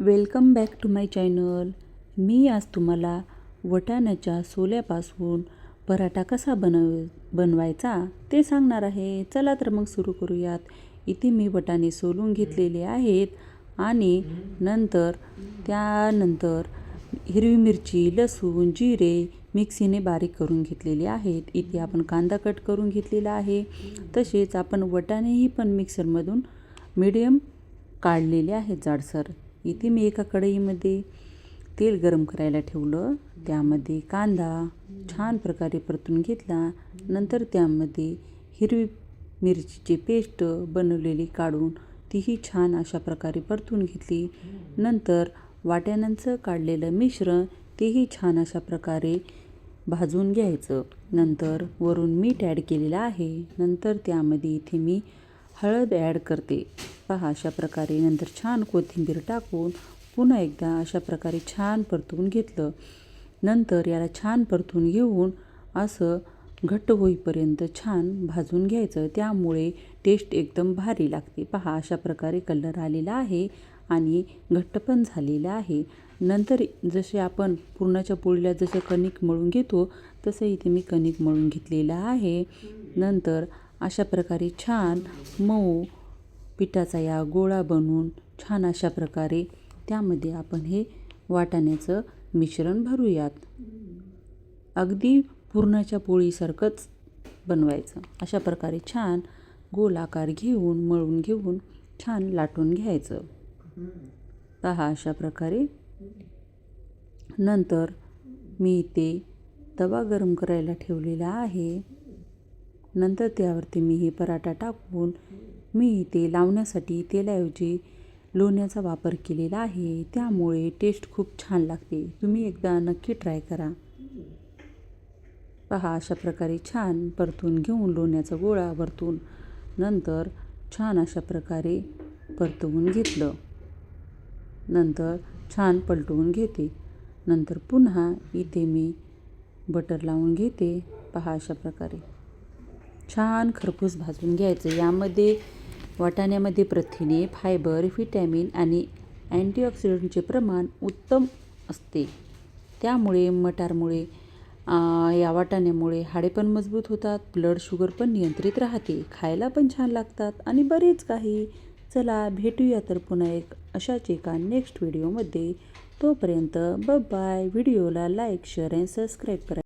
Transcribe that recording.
Welcome back to my channel. मी आज तुम्हाला वटाण्याच्या सोल्यापासून पराठा कसा बनव बनवायचा ते सांगणार आहे. चला तर मग सुरू करूयात. इथे मी वटाणे सोलून घेतलेले आहेत आणि नंतर त्यानंतर हिरवी मिरची लसूण जिरे मिक्सीने बारीक करून घेतलेले आहेत. इथे आपण कांदा कट करून घेतलेला आहे. तसेच आपण वटाणेही पण मिक्सरमधून मीडियम काढलेले आहेत जाडसर. इथे मी एका कढईमध्ये तेल गरम करायला ठेवलं. त्यामध्ये कांदा छान प्रकारे परतून घेतला. नंतर त्यामध्ये हिरवी मिरचीची पेस्ट बनवलेली काढून तीही छान अशा प्रकारे परतून घेतली. नंतर वाट्यानांचं काढलेलं मिश्रण तेही छान अशा प्रकारे भाजून घ्यायचं. नंतर वरून मीठ ॲड केलेलं आहे. नंतर त्यामध्ये इथे मी हळद ॲड करते. पहा अशा प्रकारे नंतर छान कोथिंबीर टाकून पुन्हा एकदा अशा प्रकारे छान परतवून घेतलं. नंतर याला छान परतून घेऊन असं घट्ट होईपर्यंत छान भाजून घ्यायचं. त्यामुळे टेस्ट एकदम भारी लागते. पहा अशा प्रकारे कलर आलेला आहे आणि घट्ट पण झालेला आहे. नंतर जसे आपण पुरणाच्या पोळीला जसं कणिक मळून घेतो तसं इथे मी कणिक मळून घेतलेलं आहे. नंतर अशा प्रकारे छान मऊ पिठाचा या गोळा बनवून छान अशा प्रकारे त्यामध्ये आपण हे वाटाण्याचं मिश्रण भरूयात. अगदी पुरणाच्या पोळीसारखंच बनवायचं. अशा प्रकारे छान गोल आकार घेऊन मळून घेऊन छान लाटून घ्यायचं. पहा अशा प्रकारे. नंतर मी ते तवा गरम करायला ठेवलेला आहे. नंतर त्यावरती मी हे पराठा टाकून मी ते लावण्यासाठी तेलाऐवजी लोण्याचा वापर केलेला आहे. त्यामुळे टेस्ट खूप छान लागते. तुम्ही एकदा नक्की ट्राय करा. पहा अशा प्रकारे छान परतून घेऊन लोण्याचा गोळा परतून नंतर छान अशा प्रकारे परतवून घेतलं. नंतर छान पलटवून घेते. नंतर पुन्हा इथे मी बटर लावून घेते. पहा अशा प्रकारे. छान खरपूस भाजून घ्यायचं. यामध्ये वाटाण्यामध्ये प्रथिने फायबर व्हिटॅमिन आणि अँटीऑक्सिडंटचे प्रमाण उत्तम असते. त्यामुळे मटारमुळे या वाटाण्यामुळे हाडे पण मजबूत होतात ब्लड शुगर पण नियंत्रित राहते खायला पण छान लागतात आणि बरेच काही. चला भेटूया तर पुन्हा एक अशाच एका नेक्स्ट व्हिडिओमध्ये तोपर्यंत बाय व्हिडिओला लाईक शेअर अँड सबस्क्राईब करा.